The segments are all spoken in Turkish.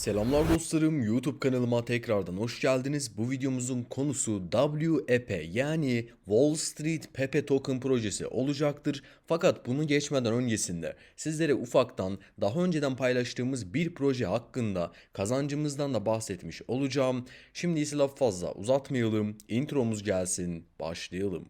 Selamlar dostlarım YouTube kanalıma tekrardan hoş geldiniz. Bu videomuzun konusu WEP yani Wall Street Pepe Token projesi olacaktır. Fakat bunu geçmeden öncesinde sizlere ufaktan daha önceden paylaştığımız bir proje hakkında kazancımızdan da bahsetmiş olacağım. Şimdi ise laf fazla uzatmayalım. Intromuz gelsin. Başlayalım.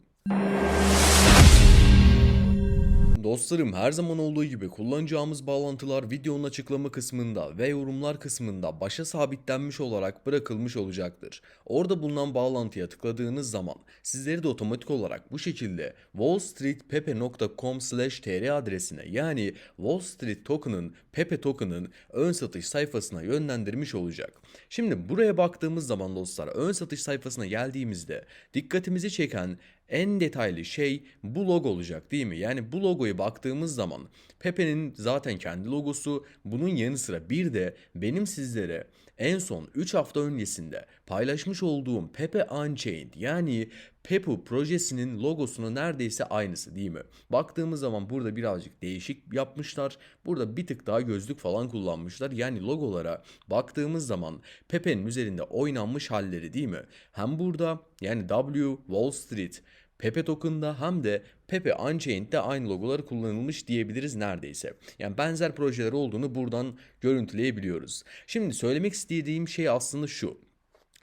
Dostlarım her zaman olduğu gibi kullanacağımız bağlantılar videonun açıklama kısmında ve yorumlar kısmında başa sabitlenmiş olarak bırakılmış olacaktır. Orada bulunan bağlantıya tıkladığınız zaman sizleri de otomatik olarak bu şekilde wallstreetpepe.com tr adresine yani Wall Street Token'ın Pepe Token'ın ön satış sayfasına yönlendirmiş olacak. Şimdi buraya baktığımız zaman dostlar ön satış sayfasına geldiğimizde dikkatimizi çeken en detaylı şey bu logo olacak değil mi? Yani bu logoya baktığımız zaman Pepe'nin zaten kendi logosu bunun yanı sıra bir de benim sizlere en son 3 hafta öncesinde paylaşmış olduğum Pepe Unchained yani Pepu projesinin logosuna neredeyse aynısı değil mi? Baktığımız zaman burada birazcık değişik yapmışlar. Burada bir tık daha gözlük falan kullanmışlar. Yani logolara baktığımız zaman Pepe'nin üzerinde oynanmış halleri değil mi? Hem burada yani W Wall Street Pepe Token'da hem de Pepe Unchained'de aynı logolar kullanılmış diyebiliriz neredeyse. Yani benzer projeler olduğunu buradan görüntüleyebiliyoruz. Şimdi söylemek istediğim şey aslında şu.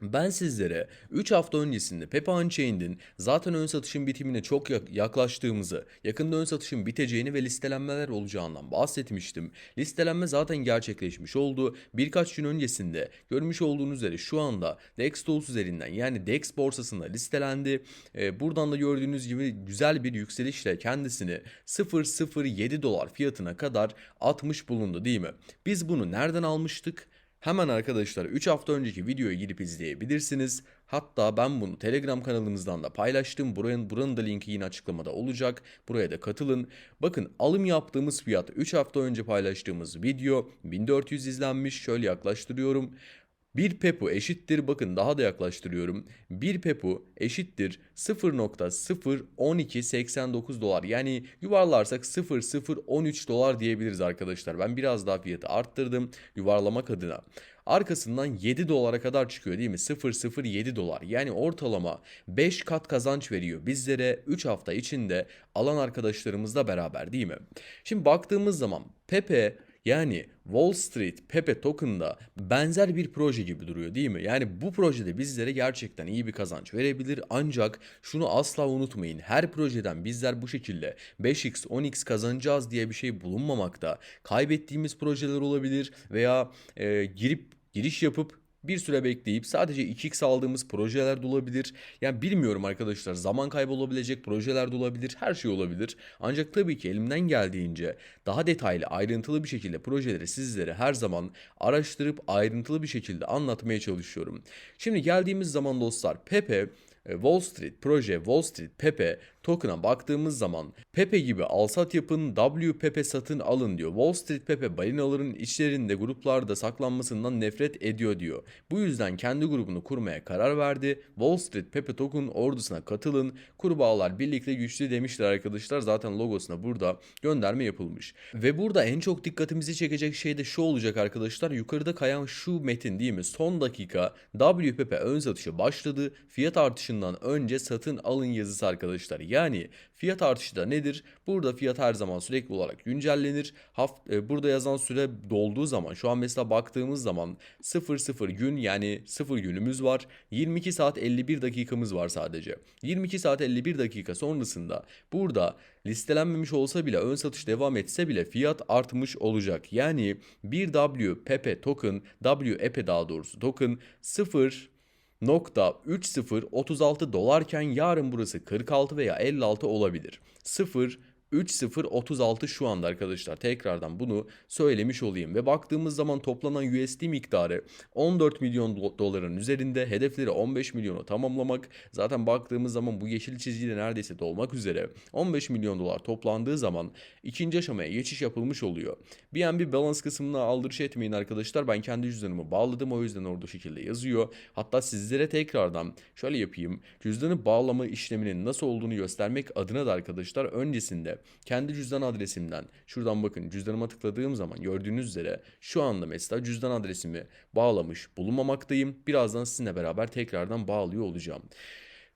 Ben sizlere 3 hafta öncesinde Pepe Unchained'in zaten ön satışın bitimine çok yaklaştığımızı, yakında ön satışın biteceğini ve listelenmeler olacağından bahsetmiştim. Listelenme zaten gerçekleşmiş oldu. Birkaç gün öncesinde görmüş olduğunuz üzere şu anda DEX Tools üzerinden yani DEX borsasında listelendi. Ee, buradan da gördüğünüz gibi güzel bir yükselişle kendisini 0.07 dolar fiyatına kadar atmış bulundu değil mi? Biz bunu nereden almıştık? Hemen arkadaşlar 3 hafta önceki videoya gidip izleyebilirsiniz. Hatta ben bunu Telegram kanalımızdan da paylaştım. Buranın, buranın da linki yine açıklamada olacak. Buraya da katılın. Bakın alım yaptığımız fiyat 3 hafta önce paylaştığımız video 1400 izlenmiş. Şöyle yaklaştırıyorum. 1 pepu eşittir bakın daha da yaklaştırıyorum. 1 pepu eşittir 0.01289 dolar. Yani yuvarlarsak 0.013 dolar diyebiliriz arkadaşlar. Ben biraz daha fiyatı arttırdım yuvarlamak adına. Arkasından 7 dolara kadar çıkıyor değil mi? 0.07 dolar. Yani ortalama 5 kat kazanç veriyor bizlere 3 hafta içinde alan arkadaşlarımızla beraber değil mi? Şimdi baktığımız zaman Pepe yani Wall Street Pepe Token'da benzer bir proje gibi duruyor değil mi? Yani bu projede bizlere gerçekten iyi bir kazanç verebilir ancak şunu asla unutmayın. Her projeden bizler bu şekilde 5x 10x kazanacağız diye bir şey bulunmamakta. Kaybettiğimiz projeler olabilir veya e, girip giriş yapıp bir süre bekleyip sadece 2x aldığımız projeler de olabilir. Yani bilmiyorum arkadaşlar zaman kaybı olabilecek projeler de olabilir. Her şey olabilir. Ancak tabii ki elimden geldiğince daha detaylı ayrıntılı bir şekilde projeleri sizlere her zaman araştırıp ayrıntılı bir şekilde anlatmaya çalışıyorum. Şimdi geldiğimiz zaman dostlar Pepe Wall Street proje Wall Street Pepe token'a baktığımız zaman Pepe gibi alsat yapın W Pepe satın alın diyor. Wall Street Pepe balinaların içlerinde gruplarda saklanmasından nefret ediyor diyor. Bu yüzden kendi grubunu kurmaya karar verdi. Wall Street Pepe token ordusuna katılın. Kurbağalar birlikte güçlü demişler arkadaşlar. Zaten logosuna burada gönderme yapılmış. Ve burada en çok dikkatimizi çekecek şey de şu olacak arkadaşlar. Yukarıda kayan şu metin değil mi? Son dakika W Pepe ön satışı başladı. Fiyat artışından önce satın alın yazısı arkadaşlar. Yani fiyat artışı da nedir? Burada fiyat her zaman sürekli olarak güncellenir. Haft e, burada yazan süre dolduğu zaman şu an mesela baktığımız zaman 00 gün yani 0 günümüz var. 22 saat 51 dakikamız var sadece. 22 saat 51 dakika sonrasında burada listelenmemiş olsa bile ön satış devam etse bile fiyat artmış olacak. Yani bir W Pepe token, W Epe daha doğrusu token 0 nokta 3036 dolarken yarın burası 46 veya 56 olabilir. 0 3036 şu anda arkadaşlar. Tekrardan bunu söylemiş olayım. Ve baktığımız zaman toplanan USD miktarı 14 milyon doların üzerinde. Hedefleri 15 milyonu tamamlamak. Zaten baktığımız zaman bu yeşil çizgide neredeyse dolmak üzere. 15 milyon dolar toplandığı zaman ikinci aşamaya geçiş yapılmış oluyor. BNB balance kısmına aldırış etmeyin arkadaşlar. Ben kendi cüzdanımı bağladım. O yüzden orada şekilde yazıyor. Hatta sizlere tekrardan şöyle yapayım. Cüzdanı bağlama işleminin nasıl olduğunu göstermek adına da arkadaşlar öncesinde kendi cüzdan adresimden şuradan bakın cüzdanıma tıkladığım zaman gördüğünüz üzere şu anda mesela cüzdan adresimi bağlamış bulunmamaktayım. Birazdan sizinle beraber tekrardan bağlıyor olacağım.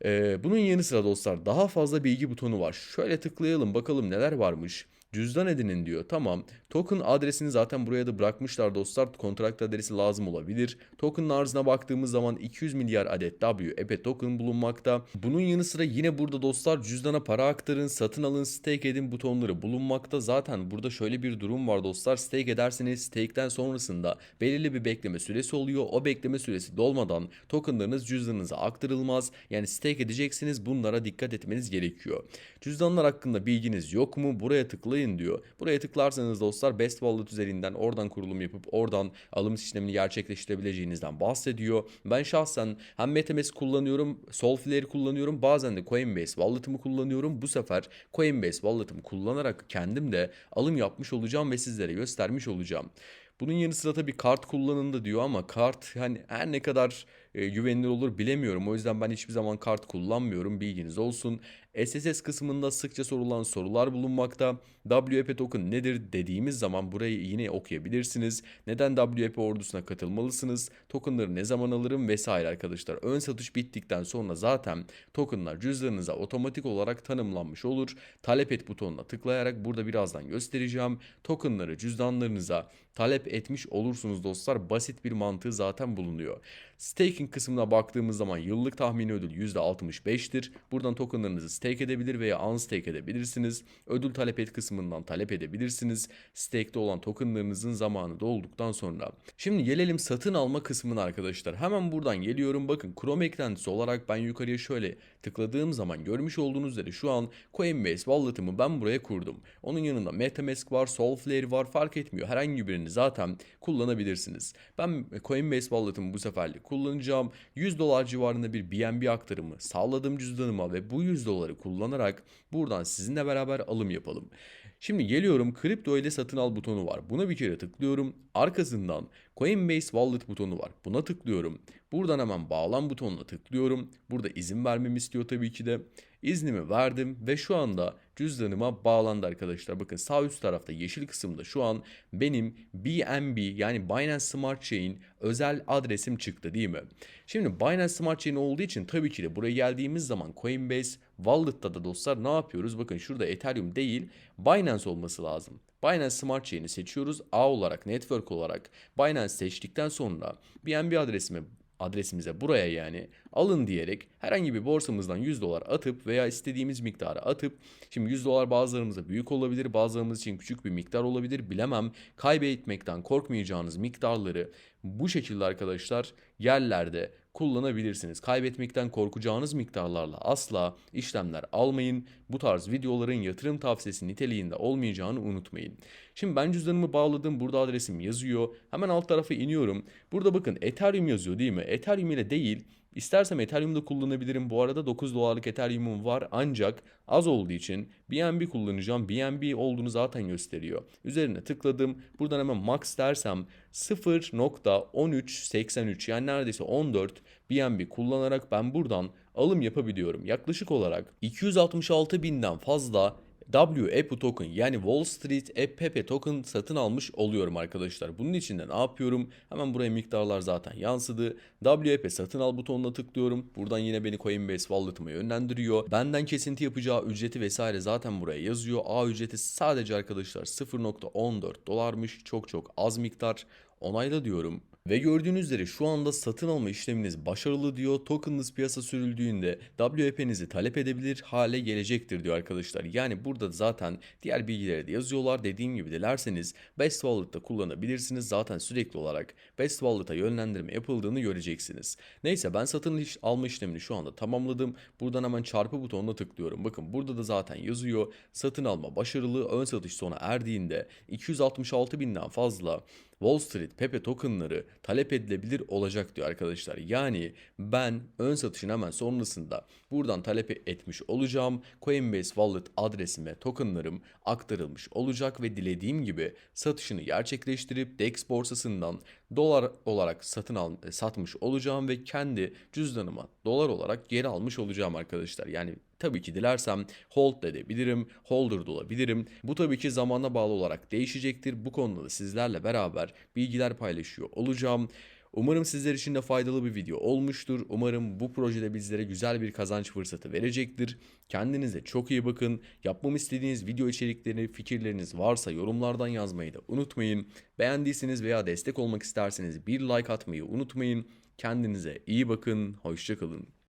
Ee, bunun yanı sıra dostlar daha fazla bilgi butonu var. Şöyle tıklayalım bakalım neler varmış. Cüzdan edinin diyor. Tamam. Token adresini zaten buraya da bırakmışlar dostlar. Kontrakt adresi lazım olabilir. Token'ın arzına baktığımız zaman 200 milyar adet WEP token bulunmakta. Bunun yanı sıra yine burada dostlar cüzdana para aktarın, satın alın, stake edin butonları bulunmakta. Zaten burada şöyle bir durum var dostlar. Stake ederseniz stake'den sonrasında belirli bir bekleme süresi oluyor. O bekleme süresi dolmadan tokenlarınız cüzdanınıza aktarılmaz. Yani stake edeceksiniz. Bunlara dikkat etmeniz gerekiyor. Cüzdanlar hakkında bilginiz yok mu? Buraya tıklayın diyor. Buraya tıklarsanız dostlar Best Wallet üzerinden oradan kurulum yapıp oradan alım işlemini gerçekleştirebileceğinizden bahsediyor. Ben şahsen hem MetaMask kullanıyorum, Solflare kullanıyorum. Bazen de Coinbase Wallet'ımı kullanıyorum. Bu sefer Coinbase Wallet'ımı kullanarak kendim de alım yapmış olacağım ve sizlere göstermiş olacağım. Bunun yanı sıra tabii kart kullanın da diyor ama kart hani her ne kadar e, güvenilir olur bilemiyorum. O yüzden ben hiçbir zaman kart kullanmıyorum. Bilginiz olsun. SSS kısmında sıkça sorulan sorular bulunmakta. WP token nedir dediğimiz zaman burayı yine okuyabilirsiniz. Neden WP ordusuna katılmalısınız? Tokenları ne zaman alırım vesaire arkadaşlar. Ön satış bittikten sonra zaten tokenlar cüzdanınıza otomatik olarak tanımlanmış olur. Talep et butonuna tıklayarak burada birazdan göstereceğim. Tokenları cüzdanlarınıza talep etmiş olursunuz dostlar. Basit bir mantığı zaten bulunuyor. Staking kısmına baktığımız zaman yıllık tahmini ödül %65'tir. Buradan tokenlarınızı stake edebilir veya unstake edebilirsiniz. Ödül talep et kısmından talep edebilirsiniz. Stake'de olan tokenlarınızın zamanı dolduktan sonra. Şimdi gelelim satın alma kısmına arkadaşlar. Hemen buradan geliyorum. Bakın Chrome eklentisi olarak ben yukarıya şöyle tıkladığım zaman görmüş olduğunuz üzere şu an Coinbase Wallet'ımı ben buraya kurdum. Onun yanında MetaMask var, Solflare var fark etmiyor. Herhangi birini zaten kullanabilirsiniz. Ben Coinbase Wallet'ımı bu seferlik kullanacağım. 100 dolar civarında bir BNB aktarımı sağladım cüzdanıma ve bu 100 doları kullanarak buradan sizinle beraber alım yapalım. Şimdi geliyorum kripto ile satın al butonu var. Buna bir kere tıklıyorum. Arkasından Coinbase Wallet butonu var. Buna tıklıyorum. Buradan hemen bağlan butonuna tıklıyorum. Burada izin vermemi istiyor tabii ki de. İznimi verdim ve şu anda cüzdanıma bağlandı arkadaşlar. Bakın sağ üst tarafta yeşil kısımda şu an benim BNB yani Binance Smart Chain özel adresim çıktı değil mi? Şimdi Binance Smart Chain olduğu için tabii ki de buraya geldiğimiz zaman Coinbase Wallet'ta da dostlar ne yapıyoruz? Bakın şurada Ethereum değil Binance olması lazım. Binance Smart Chain'i seçiyoruz. A olarak, network olarak Binance seçtikten sonra BNB adresimi adresimize buraya yani alın diyerek herhangi bir borsamızdan 100 dolar atıp veya istediğimiz miktarı atıp şimdi 100 dolar bazılarımıza büyük olabilir bazılarımız için küçük bir miktar olabilir bilemem kaybetmekten korkmayacağınız miktarları bu şekilde arkadaşlar yerlerde kullanabilirsiniz. Kaybetmekten korkacağınız miktarlarla asla işlemler almayın. Bu tarz videoların yatırım tavsiyesi niteliğinde olmayacağını unutmayın. Şimdi ben cüzdanımı bağladım. Burada adresim yazıyor. Hemen alt tarafa iniyorum. Burada bakın Ethereum yazıyor değil mi? Ethereum ile değil İstersem Ethereum'da kullanabilirim. Bu arada 9 dolarlık Ethereum'um var ancak az olduğu için BNB kullanacağım. BNB olduğunu zaten gösteriyor. Üzerine tıkladım. Buradan hemen max dersem 0.1383 yani neredeyse 14 BNB kullanarak ben buradan alım yapabiliyorum. Yaklaşık olarak 266 binden fazla WEP token yani Wall Street EPP token satın almış oluyorum arkadaşlar. Bunun için de ne yapıyorum? Hemen buraya miktarlar zaten yansıdı. WEP satın al butonuna tıklıyorum. Buradan yine beni Coinbase Wallet'ıma yönlendiriyor. Benden kesinti yapacağı ücreti vesaire zaten buraya yazıyor. A ücreti sadece arkadaşlar 0.14 dolarmış. Çok çok az miktar. Onayla diyorum. Ve gördüğünüz üzere şu anda satın alma işleminiz başarılı diyor. Tokenınız piyasa sürüldüğünde WP'nizi talep edebilir hale gelecektir diyor arkadaşlar. Yani burada zaten diğer bilgileri de yazıyorlar. Dediğim gibi dilerseniz Best Wallet'ta kullanabilirsiniz. Zaten sürekli olarak Best Wallet'a yönlendirme yapıldığını göreceksiniz. Neyse ben satın alma işlemini şu anda tamamladım. Buradan hemen çarpı butonuna tıklıyorum. Bakın burada da zaten yazıyor. Satın alma başarılı ön satış sona erdiğinde 266 binden fazla Wall Street Pepe tokenları talep edilebilir olacak diyor arkadaşlar. Yani ben ön satışın hemen sonrasında buradan talep etmiş olacağım. Coinbase Wallet adresime tokenlarım aktarılmış olacak ve dilediğim gibi satışını gerçekleştirip DEX borsasından dolar olarak satın al e, satmış olacağım ve kendi cüzdanıma dolar olarak geri almış olacağım arkadaşlar. Yani tabii ki dilersem hold edebilirim, holder da olabilirim. Bu tabii ki zamana bağlı olarak değişecektir. Bu konuda da sizlerle beraber bilgiler paylaşıyor olacağım. Umarım sizler için de faydalı bir video olmuştur. Umarım bu projede bizlere güzel bir kazanç fırsatı verecektir. Kendinize çok iyi bakın. Yapmamı istediğiniz video içeriklerini, fikirleriniz varsa yorumlardan yazmayı da unutmayın. Beğendiyseniz veya destek olmak isterseniz bir like atmayı unutmayın. Kendinize iyi bakın. Hoşçakalın.